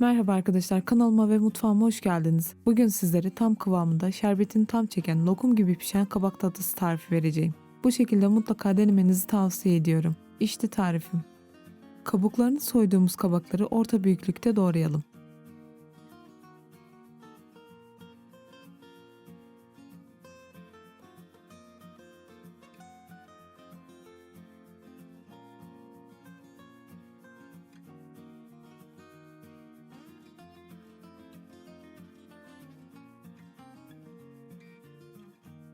Merhaba arkadaşlar kanalıma ve mutfağıma hoş geldiniz. Bugün sizlere tam kıvamında şerbetini tam çeken lokum gibi pişen kabak tatlısı tarifi vereceğim. Bu şekilde mutlaka denemenizi tavsiye ediyorum. İşte tarifim. Kabuklarını soyduğumuz kabakları orta büyüklükte doğrayalım.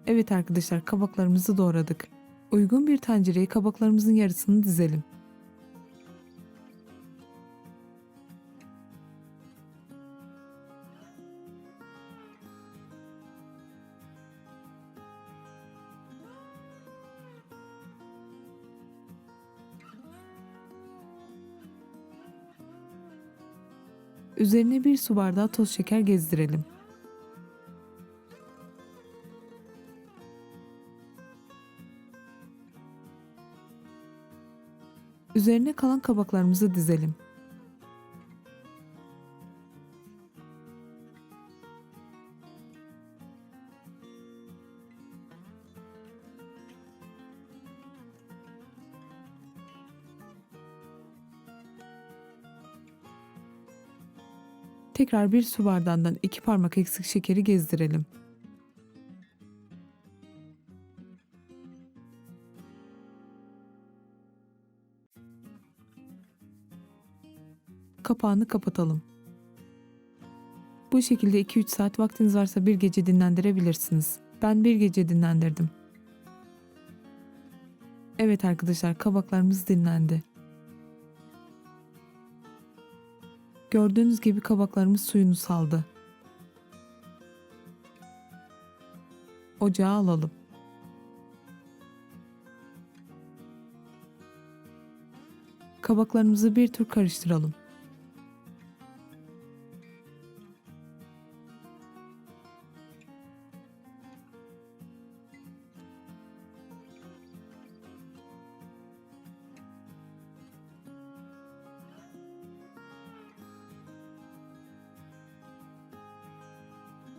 Evet arkadaşlar kabaklarımızı doğradık. Uygun bir tencereye kabaklarımızın yarısını dizelim. Üzerine bir su bardağı toz şeker gezdirelim. Üzerine kalan kabaklarımızı dizelim. Tekrar bir su bardağından iki parmak eksik şekeri gezdirelim. Kapağını kapatalım. Bu şekilde 2-3 saat vaktiniz varsa bir gece dinlendirebilirsiniz. Ben bir gece dinlendirdim. Evet arkadaşlar kabaklarımız dinlendi. Gördüğünüz gibi kabaklarımız suyunu saldı. Ocağa alalım. Kabaklarımızı bir tur karıştıralım.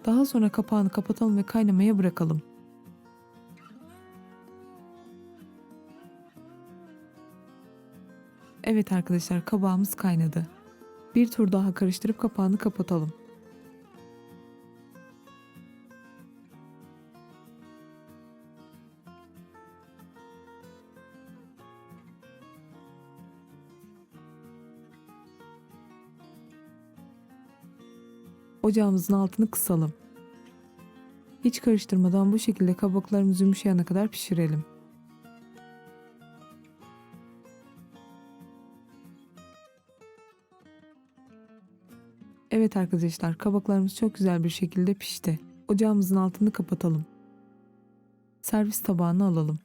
Daha sonra kapağını kapatalım ve kaynamaya bırakalım. Evet arkadaşlar kabağımız kaynadı. Bir tur daha karıştırıp kapağını kapatalım. Ocağımızın altını kısalım. Hiç karıştırmadan bu şekilde kabuklarımız yumuşayana kadar pişirelim. Evet arkadaşlar kabaklarımız çok güzel bir şekilde pişti. Ocağımızın altını kapatalım. Servis tabağına alalım.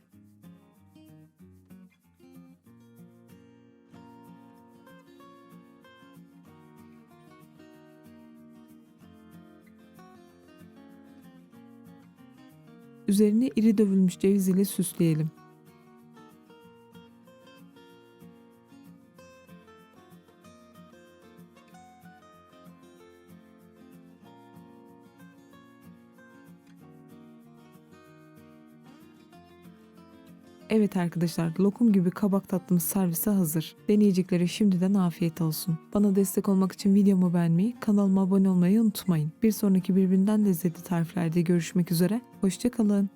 Üzerine iri dövülmüş ceviz ile süsleyelim. Evet arkadaşlar lokum gibi kabak tatlımız servise hazır. Deneyeceklere şimdiden afiyet olsun. Bana destek olmak için videomu beğenmeyi, kanalıma abone olmayı unutmayın. Bir sonraki birbirinden lezzetli tariflerde görüşmek üzere. Hoşçakalın.